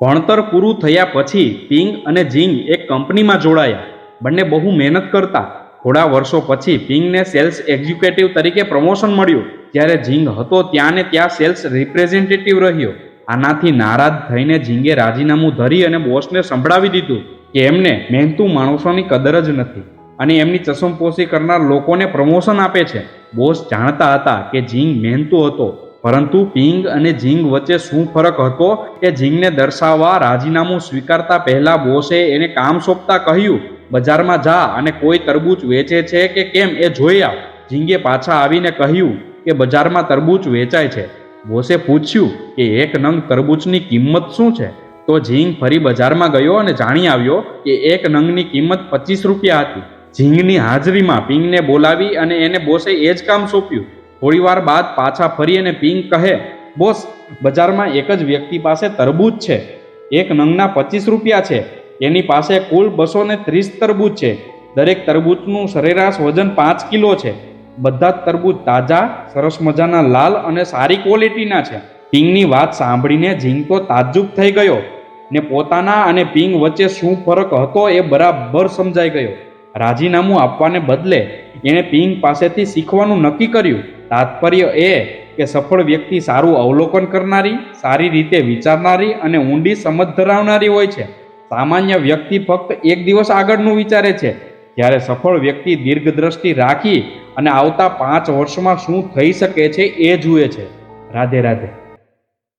ભણતર પૂરું થયા પછી પિંગ અને જિંગ એક કંપનીમાં જોડાયા. બંને બહુ મહેનત કરતા. થોડા વર્ષો પછી પિંગને સેલ્સ એક્ઝિક્યુટિવ તરીકે પ્રમોશન મળ્યું. જ્યારે જિંગ હતો ત્યાં ને ત્યાં સેલ્સ રિપ્રેઝેન્ટેટિવ રહ્યો. આનાથી નારાજ થઈને જિંગે રાજીનામું ધરી અને બોસને સંભળાવી દીધું કે એમને મહેનતુ માણસોની કદર જ નથી અને એમની ચસમપોસી કરનાર લોકોને પ્રમોશન આપે છે. બોસ જાણતા હતા કે જિંગ મહેનતુ હતો. પરંતુ પિંગ અને જિંગ વચ્ચે શું ફરક હતો કે જિંગને દર્શાવવા રાજીનામું સ્વીકારતા પહેલા બોસે એને કામ સોંપતા કહ્યું, બજારમાં જા અને કોઈ તરબૂચ વેચે છે કે કેમ એ જોઈ આવ. જિંગે પાછા આવીને કહ્યું કે, બજારમાં તરબૂચ વેચાય છે. બોસે પૂછ્યું કે, એક નંગ તરબૂચની કિંમત શું છે? તો જિંગ ફરી બજારમાં ગયો અને જાણી આવ્યો કે, એક નંગની કિંમત પચીસ રૂપિયા હતી. જિંગની હાજરીમાં પિંગને બોલાવી અને એને બોસે એ જ કામ સોંપ્યું. થોડી વાર બાદ પાછા ફરી અને પિંગ કહે, બોસ, બજારમાં એક જ વ્યક્તિ પાસે તરબૂચ છે. એક નંગના પચીસ રૂપિયા છે. એની પાસે કુલ બસો ને ત્રીસ તરબૂચ છે. દરેક તરબૂચનું સરેરાશ વજન પાંચ કિલો છે. બધા જ તરબૂચ તાજા, સરસ મજાના, લાલ અને સારી ક્વોલિટીના છે. પિંગની વાત સાંભળીને જીંગ તો તાજુબ થઈ ગયો ને પોતાના અને પિંગ વચ્ચે શું ફરક હતો એ બરાબર સમજાઈ ગયો. રાજીનામું આપવાને બદલે એણે પિંગ પાસેથી શીખવાનું નક્કી કર્યું. તાત્પર્ય એ કે સફળ વ્યક્તિ સારું અવલોકન કરનારી, સારી રીતે વિચારનારી અને ઊંડી સમજ ધરાવનારી હોય છે. સામાન્ય વ્યક્તિ ફક્ત એક દિવસ આગળનું વિચારે છે, જ્યારે સફળ વ્યક્તિ દીર્ઘદ્રષ્ટિ રાખી અને આવતા પાંચ વર્ષમાં શું થઈ શકે છે એ જુએ છે. રાધે રાધે.